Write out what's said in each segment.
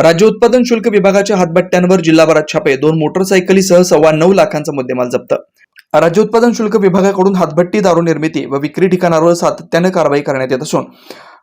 राज्य उत्पादन शुल्क विभागाच्या हातभट्ट्यांवर जिल्हाभरात छापे दोन मोटरसायकलीसह सव्वा नऊ लाखांचा मुद्देमाल जप्त. राज्य उत्पादन शुल्क विभागाकडून हातभट्टी दारू निर्मिती व विक्री ठिकाणावर सातत्याने कारवाई करण्यात येत असून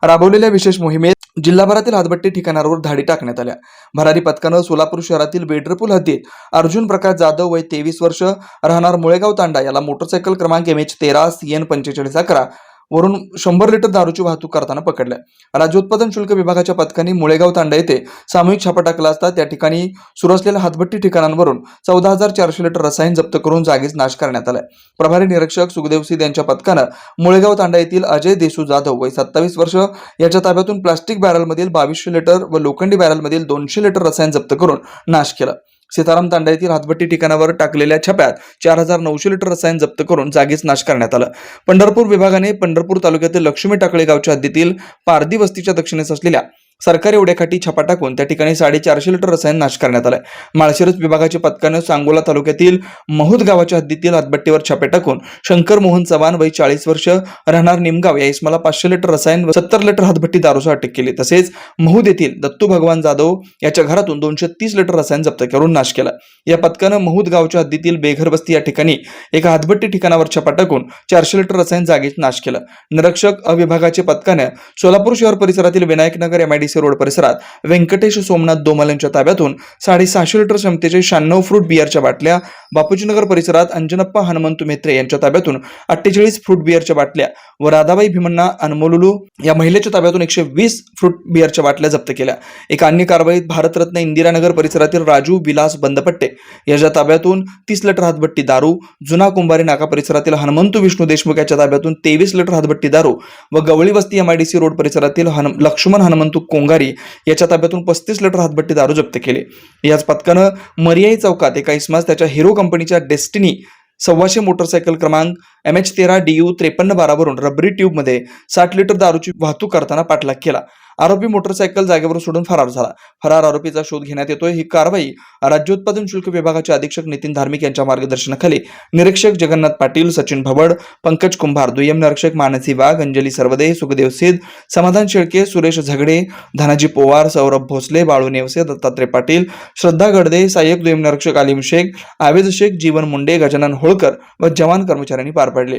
राबवलेल्या विशेष मोहिमेत जिल्हाभरातील हातभट्टी ठिकाणांवर धाडी टाकण्यात आल्या. भरारी पथकानं सोलापूर शहरातील बेडरपूल हद्दीत अर्जुन प्रकाश जाधव वय तेवीस वर्ष राहणार मुळेगाव तांडा याला मोटरसायकल क्रमांक एम एच तेरा सी एन पंचेचाळीस अकरा वरून शंभर लिटर दारूची वाहतूक करताना पकडलं राज्योत्पादन शुल्क विभागाच्या पथकाने मुळेगाव तांडा येथे सामूहिक छापा टाकला असता त्या ठिकाणी सुरू असलेल्या हातभट्टी ठिकाणांवरून चौदा हजार चारशे लिटर रसायन जप्त करून जागीच नाश करण्यात आलाय. प्रभारी निरीक्षक सुखदेव सिंह यांच्या पथकानं मुळेगाव तांडा येथील अजय देशू जाधव वय सत्तावीस वर्ष याच्या ताब्यातून प्लास्टिक बॅरलमधील बावीसशे लिटर व लोखंडी बॅरलमधील दोनशे लिटर रसायन जप्त करून नाश केला. सीताराम तांडा येथील हातभट्टी ठिकाणावर टाकलेल्या छप्यात चार हजार नऊशे लिटर रसायन जप्त करून जागीच नाश करण्यात आलं. पंढरपूर विभागाने पंढरपूर तालुक्यातील लक्ष्मी टाकळे गावच्या हद्दीतील पारदी वस्तीच्या दक्षिणेस असलेल्या सरकारी उड्याखाटी छापा टाकून त्या ठिकाणी साडेचारशे लिटर रसायन नाश करण्यात आलंय. माळशिरस विभागाच्या पथकानं सांगोला तालुक्यातील महूद गावाच्या हद्दीतील हातभट्टीवर छापे टाकून शंकर मोहन चव्हाण वय चाळीस वर्ष राहणार निमगाव या इसमाला पाचशे लिटर रसायन व सत्तर लिटर हातभट्टी दारूसह अटक केली. तसेच महूद येथील दत्तू भगवान जाधव याच्या घरातून दोनशे तीस लिटर रसायन जप्त करून नाश केला. या पथकानं महूद गावच्या हद्दीतील बेघर वस्ती या ठिकाणी एका हातभट्टी ठिकाणावर छापा टाकून चारशे लिटर रसायन जागीच नाश केलं. निरीक्षक अविभागाचे पथकानं सोलापूर शहर परिसरातील विनायकनगर एमआयडीसी रोड परिसरात व्यंकटेश सोमनाथ दोमल यांच्या ताब्यातून साडेसहाशे लिटर क्षमतेचे शहाण्णव फ्रूट बियरच्या बाटल्या बापूजीनगर परिसरात अंजनप्पा हनुमंत मेत्रे यांच्या ताब्यातून अठ्ठेचाळीस फ्रूट बियरच्या बाटल्या व राधाबाई भीमण्णा अनमोलुलू या महिलेच्या ताब्यातून एकशे वीस फ्रूट बियरच्या बाटल्या जप्त केल्या. एका अन्य कारवाईत भारतरत्न इंदिरानगर परिसरातील राजू विलास बंदपट्टे यांच्या ताब्यातून तीस लिटर हातभट्टी दारू जुना कुंभारी नाका परिसरातील हनुमंत विष्णू देशमुख यांच्या ताब्यातून तेवीस लिटर हातभट्टी दारू व गवळी वस्ती एमआयडीसी रोड परिसरातील हनु लक्ष्मण हनुमंतू कोंगारी याच्या ताब्यातून पस्तीस लिटर हातभट्टी दारू जप्त केले. याच पथकानं मरियाई चौकात एका इसमास त्याच्या हिरो कंपनीच्या डेस्टिनी सव्वाशे मोटरसायकल क्रमांक एम एच तेरा डी यू त्रेपन्न बारावरून रबरी ट्यूबमध्ये साठ लिटर दारूची वाहतूक करताना पाठलाग केला. आरोपी मोटरसायकल जागेवर सोडून फरार झाला. फरार आरोपीचा शोध घेण्यात येतोय. ही कारवाई राज्य उत्पादन शुल्क विभागाचे अधीक्षक नितीन धार्मिक यांच्या मार्गदर्शनाखाली. निरीक्षक जगन्नाथ पाटील सचिन भवड पंकज कुंभार दुय्यम निरीक्षक मानसी वाघ अंजली सरवदे सुखदेव सिद्ध समाधान शेळके सुरेश झगडे धनाजी पोवार सौरभ भोसले बाळू नेवसे दत्तात्रय पाटील श्रद्धा गडदे सहाय्यक दुय्यम निरीक्षक आलिम शेख आवेद शेख जीवन मुंडे गजानन होळकर व जवान कर्मचाऱ्यांनी पार पाडले.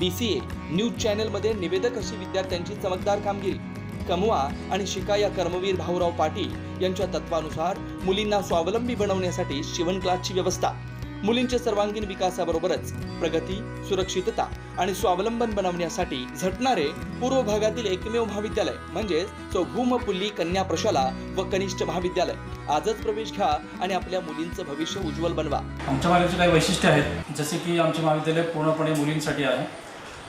D C A news चॅनलमध्ये निवेदक अशी विद्यार्थ्यांची चमकदार कामगिरी. कमवा आणि शिका या कर्मवीर भाऊराव पाटील यांच्या तत्वानुसार मुलींना स्वावलंबी बनवण्यासाठी शिवण क्लासची व्यवस्था. मुलींच्या सर्वांगीण विकासाबरोबरच प्रगती सुरक्षितता आणि स्वावलंबन बनवण्यासाठी झटणारे पूर्व भागातील एकमेव महाविद्यालय म्हणजेच चौभूम पुल्ली कन्या प्रशाला व कनिष्ठ महाविद्यालय. आजच प्रवेश घ्या आणि आपल्या मुलींचं भविष्य उज्ज्वल बनवा. आमच्या महाविद्यालयाचे काही वैशिष्ट्य आहेत. जसे की आमचे महाविद्यालय पूर्णपणे मुलींसाठी आहे.